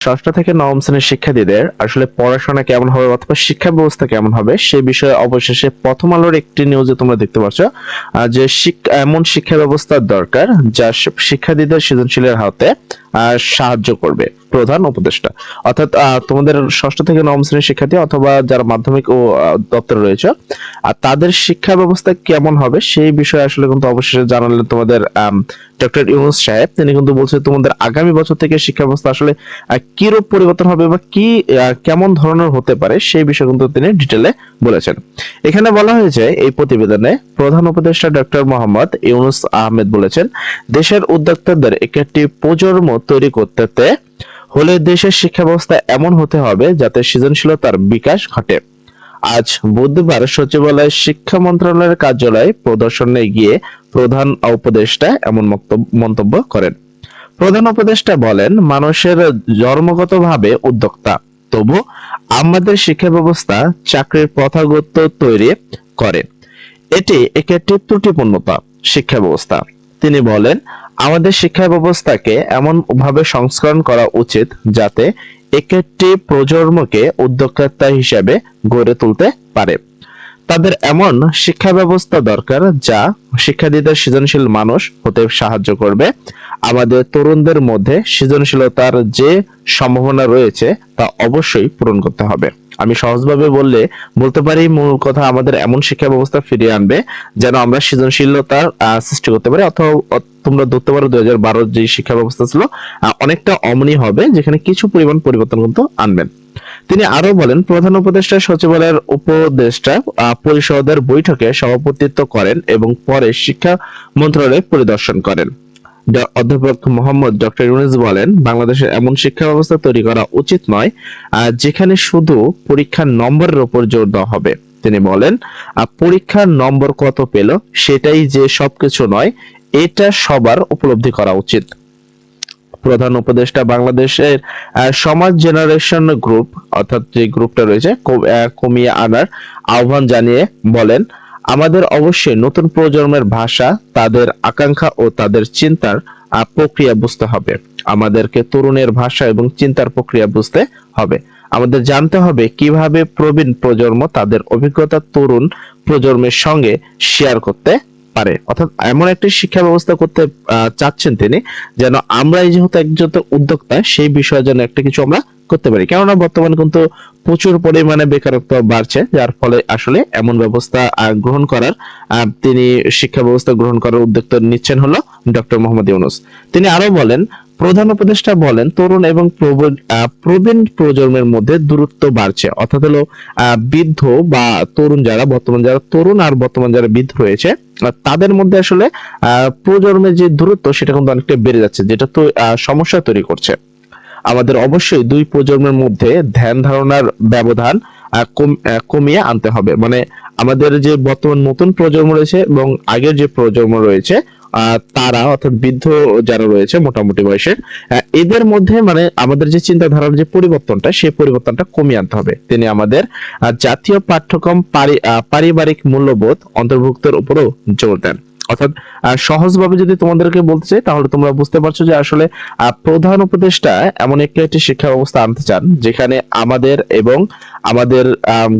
ষষ্ঠ থেকে নবম শ্রেণির শিক্ষার্থীদের আসলে পড়াশোনা কেমন হবে অথবা শিক্ষা ব্যবস্থা কেমন হবে সে বিষয়ে অবশেষে প্রথম আলোর একটি নিউজে তোমরা দেখতে পাচ্ছ যে এমন শিক্ষা ব্যবস্থার দরকার যা শিক্ষার্থীদের সৃজনশীলের হাতে সাহায্য করবে। প্রধান উপদেষ্টা। অর্থাৎ তোমাদের ষষ্ঠ থেকে নবম শ্রেণির শিক্ষার্থী অথবা যারা মাধ্যমিক ও দপ্তরে রয়েছে, আর তাদের শিক্ষা ব্যবস্থা কেমন হবে সেই বিষয়ে আসলে কিন্তু অবশেষে জানালেন তোমাদের ডক্টর ইউনুস সাহেব। তিনি কিন্তু বলছে, তোমাদের আগামী বছর থেকে শিক্ষা ব্যবস্থা আসলে কিরূপ পরিবর্তন হবে বা কি কেমন ধরনের হতে পারে সেই বিষয়ে কিন্তু তিনি ডিটেলে বলেছেন। এখানে বলা হয়েছে, এই প্রতিবেদনে প্রধান উপদেষ্টা ডক্টর মোহাম্মদ ইউনুস আহমেদ বলেছেন, দেশের উদ্যোক্তাদের একটি প্রজন্ম তৈরি করতে হলে দেশের শিক্ষা ব্যবস্থা এমন হতে হবে যাতে সৃজনশীলতার বিকাশ ঘটে। আজ বুধবার সচিবালয় শিক্ষা মন্ত্রণালয়ের কার্যালয়ে প্রদর্শনে গিয়ে প্রধান উপদেষ্টা এমন মন্তব্য করেন। প্রধান উপদেষ্টা বলেন, মানুষের জন্মগতভাবে উদ্যোক্তা, তবু আমাদের শিক্ষা ব্যবস্থা চাকরির প্রথাগত তৈরি করে। এটি একটি ত্রুটিপূর্ণতা শিক্ষা ব্যবস্থা তিনি বলেন আমাদের শিক্ষা ব্যবস্থাকে এমন ভাবে সংস্করণ করা উচিত যাতে একটি প্রজন্মকে উদ্যোক্তা হিসেবে গড়ে তুলতে পারে। তাদের এমন শিক্ষা ব্যবস্থা দরকার যা শিক্ষার্থীদের সৃজনশীল মানুষ হতে সাহায্য করবে। আমাদের তরুণদের মধ্যে সৃজনশীলতার যে সম্ভাবনা রয়েছে তা অবশ্যই পূরণ করতে হবে। আমি সহজভাবে বললে, বলতে পারি মূল কথা আমাদের এমন শিক্ষা ব্যবস্থা ফিরিয়ে আনবে যেন আমরা সৃজনশীলতার সৃষ্টি করতে পারি। অথবা তোমরা ধরতে পারো দুই হাজার যে শিক্ষা ব্যবস্থা ছিল অনেকটা অমনি হবে, যেখানে কিছু পরিমাণ পরিবর্তন কিন্তু আনবেন। তিনি আরও বলেন, প্রধান উপদেষ্টা সচিবালয়ের উপদেষ্টা পরিষদের বৈঠকে সভাপতিত্ব করেন এবং পরে শিক্ষা মন্ত্রণালয় পরিদর্শন করেন। অধ্যাপক মোহাম্মদ ডক্টর ইউনুস বলেন বাংলাদেশের এমন শিক্ষা ব্যবস্থা তৈরি করা উচিত নয় যেখানে শুধু পরীক্ষার নম্বরের উপর জোর দেওয়া হবে। তিনি বলেন পরীক্ষার নম্বর কত পেল, সেটাই যে সবকিছু নয়, এটা সবার উপলব্ধি করা উচিত। প্রধান উপদেষ্টা বাংলাদেশের সমাজ জেনারেশন গ্রুপ, অর্থাৎ যে গ্রুপটা রয়েছে কমিয়ে আনার আহ্বান জানিয়ে বলেন আমাদের অবশ্যই নতুন প্রজন্মের ভাষা, তাদের আকাঙ্ক্ষা ও তাদের চিন্তার প্রক্রিয়া বুঝতে হবে। আমাদেরকে তরুণের ভাষা এবং চিন্তার প্রক্রিয়া বুঝতে হবে। আমাদের জানতে হবে কীভাবে প্রবীণ প্রজন্ম তাদের অভিজ্ঞতা তরুণ প্রজন্মের সঙ্গে শেয়ার করতে পারে। অর্থাৎ এমন একটি শিক্ষা ব্যবস্থা করতে চাচ্ছেন তিনি, যেন আমরা যেহেতু একজন উদ্যোক্তা, সেই বিষয়ে যেন একটা কিছু আমরা করতে পারি। কেননা বর্তমানে কিন্তু প্রচুর পরিমাণে বেকারত্ব বাড়ছে, যার ফলে আসলে এমন ব্যবস্থা গ্রহণ করার তিনি শিক্ষা ব্যবস্থা গ্রহণ করার উদ্যোগ নিচ্ছেন হলো ডক্টর মোহাম্মদ ইউনুস। তিনি আরও বলেন প্রধান উপদেষ্টা বলেন, তরুণ এবং প্রবীণ প্রজন্মের মধ্যে দূরত্ব বাড়ছে। অর্থাৎ হলো বৃদ্ধ বা তরুণ যারা, বর্তমান যারা তরুণ আর বর্তমান যারা বৃদ্ধ রয়েছে তাদের মধ্যে আসলে প্রজন্মের যে দূরত্ব, সেটা কিন্তু অনেকটা বেড়ে যাচ্ছে, যেটা তো সমস্যা তৈরি করছে। আমাদের অবশ্যই দুই প্রজন্মের মধ্যে ধ্যান ধারণার ব্যবধান কমিয়ে আনতে হবে। মানে আমাদের যে বর্তমান নতুন প্রজন্ম রয়েছে এবং আগের যে প্রজন্ম রয়েছে তারা অর্থাৎ বৃদ্ধ যারা রয়েছে মোটামুটি বয়সের আহ, এদের মধ্যে মানে আমাদের যে চিন্তাধারার যে পরিবর্তনটা সেই পরিবর্তনটা কমিয়ে আনতে হবে। তিনি আমাদের জাতীয় পাঠ্যক্রম পারিবারিক মূল্যবোধ অন্তর্ভুক্তের উপরও জোর দেন। অর্থাৎ সহজভাবে যদি তোমাদেরকে বলতে চাই তাহলে তোমরা বুঝতে পারছ যে আসলে প্রধান উপদেষ্টা এমন একটি শিক্ষা ব্যবস্থা আনতে চান যেখানে আমাদের এবং আমাদের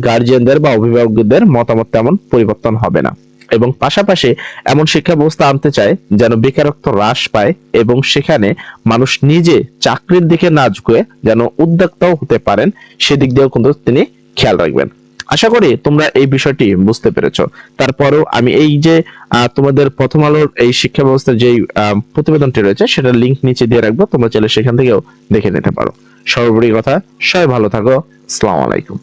গার্জিয়ানদের বা অভিভাবকদের মতামত তেমন পরিবর্তন হবে না। এবং পাশাপাশি এমন শিক্ষা ব্যবস্থা আনতে চায় যেন বেকারত্ব হ্রাস পায় এবং সেখানে মানুষ নিজে চাকরির দিকে না ঝুঁকে যেন উদ্যোক্তাও হতে পারেন, সেদিক দিয়েও কিন্তু তিনি খেয়াল রাখবেন। আশা করি তোমরা এই বিষয়টি বুঝতে পেরেছ। তারপরেও আমি এই যে তোমাদের প্রথম আলোর এই শিক্ষা ব্যবস্থার যে প্রতিবেদনটি রয়েছে, সেটার লিংক নিচে দিয়ে রাখব, তোমরা চাইলে সেখান থেকেও দেখে নিতে পারো। সর্বোপরি কথা, সবাই ভালো থাকো। আসসালামু আলাইকুম।